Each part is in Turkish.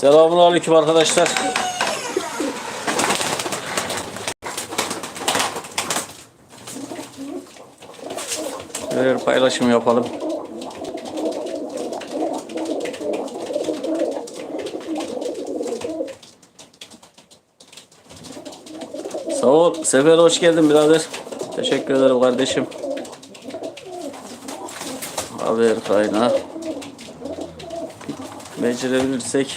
Selamun aleyküm arkadaşlar. Bir paylaşım yapalım. Sağ ol. Sefer hoş geldin birader. Teşekkür ederim kardeşim. Haber kaynağı. Becerebilirsek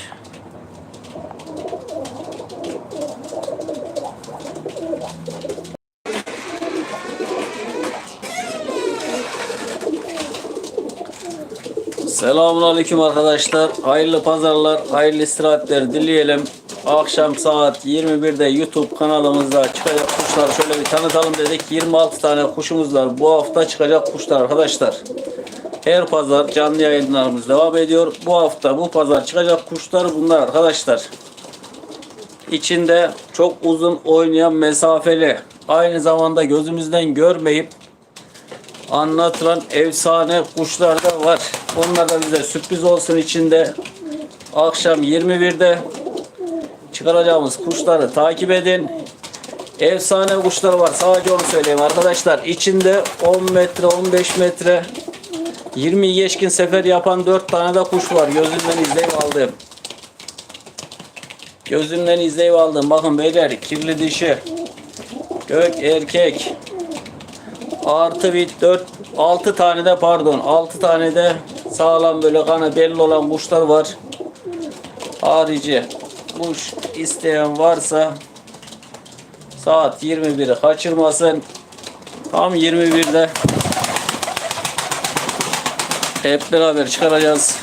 Selamun Aleyküm arkadaşlar. Hayırlı pazarlar, hayırlı istirahatler dileyelim. Akşam saat 21'de YouTube kanalımızda çıkacak kuşlar şöyle bir tanıtalım dedik. 26 tane kuşumuz var. Bu hafta çıkacak kuşlar arkadaşlar. Her pazar canlı yayınlarımız devam ediyor. Bu hafta bu pazar çıkacak kuşlar bunlar arkadaşlar. İçinde çok uzun oynayan mesafeli aynı zamanda gözümüzden görmeyip anlatılan efsane kuşlar da var. Onlar da bize sürpriz olsun içinde. Akşam 21'de çıkaracağımız kuşları takip edin. Efsane kuşlar var. Sadece onu söyleyeyim arkadaşlar. İçinde 10 metre, 15 metre 20 geçkin sefer yapan 4 tane de kuş var. Gözümden izleyip aldım. Gözümden izleyip aldım. Bakın beyler kirli dişi. Gök erkek. Artı bir 4 6 tane de pardon 6 tane de sağlam böyle kanı belli olan kuşlar var. Harici kuş isteyen varsa saat 21'i kaçırmasın. Tam 21'de hep beraber çıkaracağız.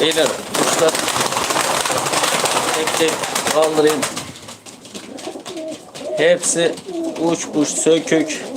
Beyler kuşlar tek tek kaldırayım. Hepsi uç kuş sökük.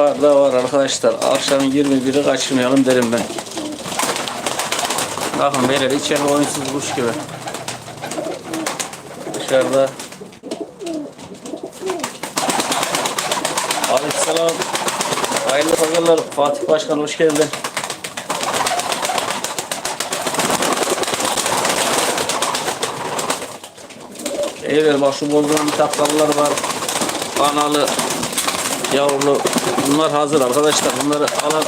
Var da var arkadaşlar. Akşam 21'i kaçırmayalım derim ben. Bakın beyler içeride oyunsuz kuş gibi. Dışarıda. Aleykümselam. Hayırlı pazarlar. Fatih Başkan hoş geldin. Evet bak şu bozduran takkalılar var. Kanalı Yavru bunlar hazır arkadaşlar. Bunları alan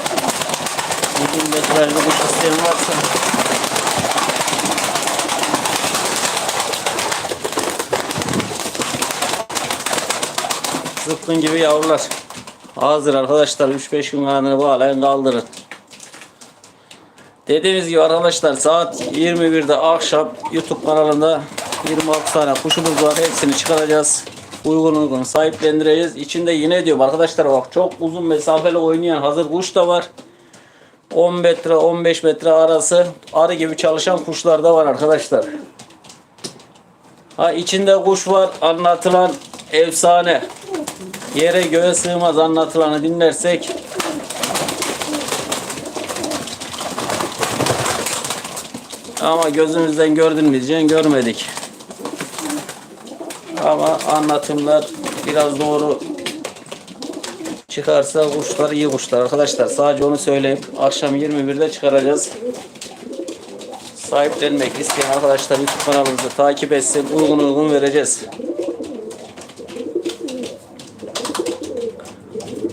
uzun metrajlı kuş isteyen varsa zıpkın gibi yavrular. Hazır arkadaşlar 3-5 gün kanını bağlayın kaldırın. Dediğimiz gibi arkadaşlar saat 21'de akşam YouTube kanalında 26 tane kuşumuz var. Hepsini çıkaracağız uygun uygun sahiplendireceğiz. İçinde yine diyorum arkadaşlar bak çok uzun mesafeli oynayan hazır kuş da var. 10 metre 15 metre arası arı gibi çalışan kuşlar da var arkadaşlar. Ha içinde kuş var anlatılan efsane. Yere göğe sığmaz anlatılanı dinlersek ama gözümüzden gördün mü diyeceksin görmedik. Ama anlatımlar biraz doğru çıkarsa kuşlar iyi kuşlar arkadaşlar. Sadece onu söyleyeyim. Akşam 21'de çıkaracağız. Sahiplenmek isteyen arkadaşlar YouTube kanalımızı takip etsin. Uygun uygun vereceğiz.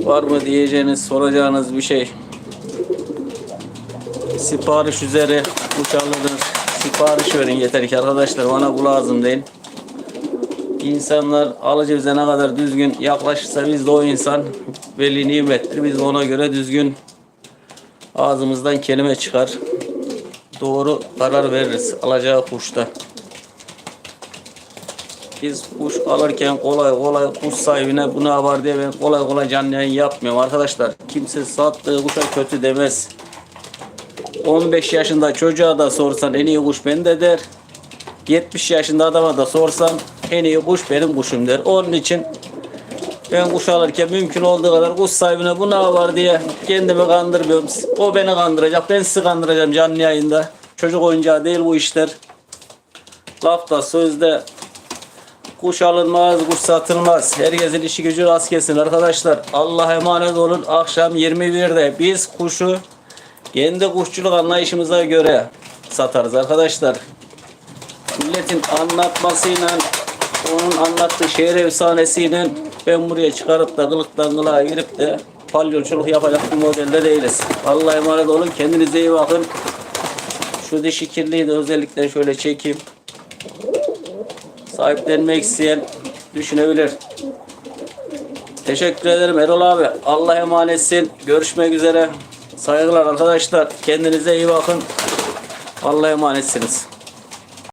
Var mı diyeceğiniz, soracağınız bir şey? Sipariş üzere alınır. Sipariş verin yeter ki arkadaşlar bana bu lazım değil. İnsanlar alıcı bize ne kadar düzgün yaklaşırsa biz de o insan veli nimettir. Biz de ona göre düzgün ağzımızdan kelime çıkar. Doğru karar veririz alacağı kuşta. Biz kuş alırken kolay kolay kuş sahibine bu ne var diye ben kolay kolay canlı yayın yapmıyorum arkadaşlar. Kimse sattığı kuşa kötü demez. 15 yaşında çocuğa da sorsan en iyi kuş bende der. 70 yaşında adama da sorsam en iyi kuş benim kuşum der. Onun için ben kuş alırken mümkün olduğu kadar kuş sahibine bu ne var diye kendimi kandırmıyorum. O beni kandıracak. Ben sizi kandıracağım canlı yayında. Çocuk oyuncağı değil bu işler. Lafta sözde kuş alınmaz, kuş satılmaz. Herkesin işi gücü rast gelsin arkadaşlar. Allah'a emanet olun. Akşam 21'de biz kuşu kendi kuşçuluk anlayışımıza göre satarız arkadaşlar. Milletin anlatmasıyla onun anlattığı şehir efsanesiyle ben buraya çıkarıp da kılıktan kılığa girip de palyonculuk yapacak bir modelde değiliz. Allah'a emanet olun. Kendinize iyi bakın. Şu dişi kirliyi de özellikle şöyle çekeyim. Sahiplenmek isteyen düşünebilir. Teşekkür ederim Erol abi. Allah'a emanetsin. Görüşmek üzere. Saygılar arkadaşlar. Kendinize iyi bakın. Allah'a emanetsiniz.